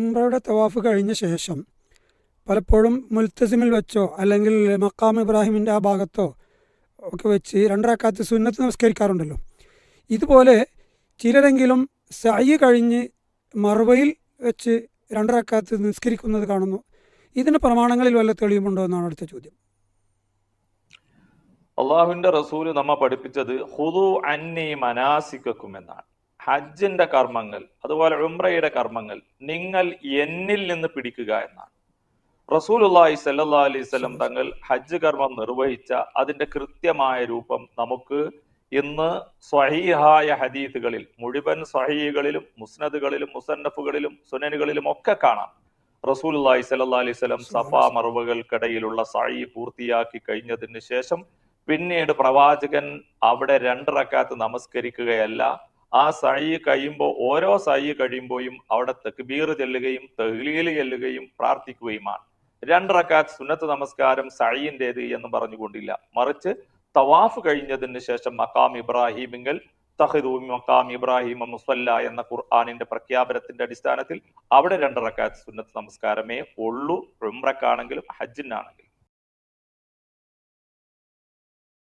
ഉംറയുടെ തവാഫ് കഴിഞ്ഞ ശേഷം പലപ്പോഴും മുൽത്തസിമിൽ വെച്ചോ അല്ലെങ്കിൽ മക്കാം ഇബ്രാഹിമിന്റെ ആ ഭാഗത്തോ ഒക്കെ വെച്ച് രണ്ടരക്കാത്ത് സുന്നത്ത് നമസ്കരിക്കാറുണ്ടല്ലോ. ഇതുപോലെ ചിലരെങ്കിലും സയ്യ് കഴിഞ്ഞ് മറുവയിൽ വെച്ച് രണ്ടരക്കാത്ത് നിസ്കരിക്കുന്നത് കാണുന്നു. ഇതിന് പ്രമാണങ്ങളിൽ വല്ല തെളിയുമുണ്ടോ എന്നാണ് അടുത്ത ചോദ്യം. അള്ളാഹുവിന്റെ റസൂൽ നമ്മ പഠിപ്പിച്ചത് ഹുദു അന്നി മനാസിക്കും എന്നാണ്. ഹജ്ജിന്റെ കർമ്മങ്ങൾ അതുപോലെ ഉംറയുടെ കർമ്മങ്ങൾ നിങ്ങൾ എന്നിൽ നിന്ന് പിടിക്കുക എന്നാണ്. റസൂലുള്ളാഹി സല്ലാ അലൈഹി വസല്ലം തങ്ങൾ ഹജ്ജ് കർമ്മം നിർവഹിച്ച അതിന്റെ കൃത്യമായ രൂപം നമുക്ക് ഇന്ന് സ്വഹീഹായ ഹദീത്തുകളിൽ മുഴുവൻ സ്വഹീകളിലും മുസ്നദുകളിലും മുസന്നഫുകളിലും സുനനുകളിലും ഒക്കെ കാണാം. റസൂലുള്ളാഹി സല്ലാ അലൈഹി വസല്ലം സഫ മറവുകൾക്കിടയിലുള്ള സഹി പൂർത്തിയാക്കി കഴിഞ്ഞതിന് ശേഷം പിന്നീട് പ്രവാചകൻ അവിടെ രണ്ടിറക്കാത്ത് നമസ്കരിക്കുകയല്ല ആ സഴി കഴിയുമ്പോൾ ഓരോ സഴി കഴിയുമ്പോഴും അവിടെ തെക്ബീർ ചെല്ലുകയും തെഹ്ലീൽ ചെല്ലുകയും പ്രാർത്ഥിക്കുകയുമാണ്. രണ്ട് റക്കാത്ത് സുന്നത്ത് നമസ്കാരം സഴീന്റേത് എന്ന് പറഞ്ഞുകൊണ്ടില്ല. മറിച്ച് തവാഫ് കഴിഞ്ഞതിന് ശേഷം മക്കാം ഇബ്രാഹിമിങ്കൽ തഹിദു മക്കാം ഇബ്രാഹിം മുസ്വല്ല എന്ന ഖുർആാനിന്റെ പ്രഖ്യാപനത്തിന്റെ അടിസ്ഥാനത്തിൽ അവിടെ രണ്ട് റക്കാത്ത് സുന്നത്ത് നമസ്കാരമേ ഉള്ളൂ. ഉംറക്കാണെങ്കിലും ഹജ്ജിനാണെങ്കിലും.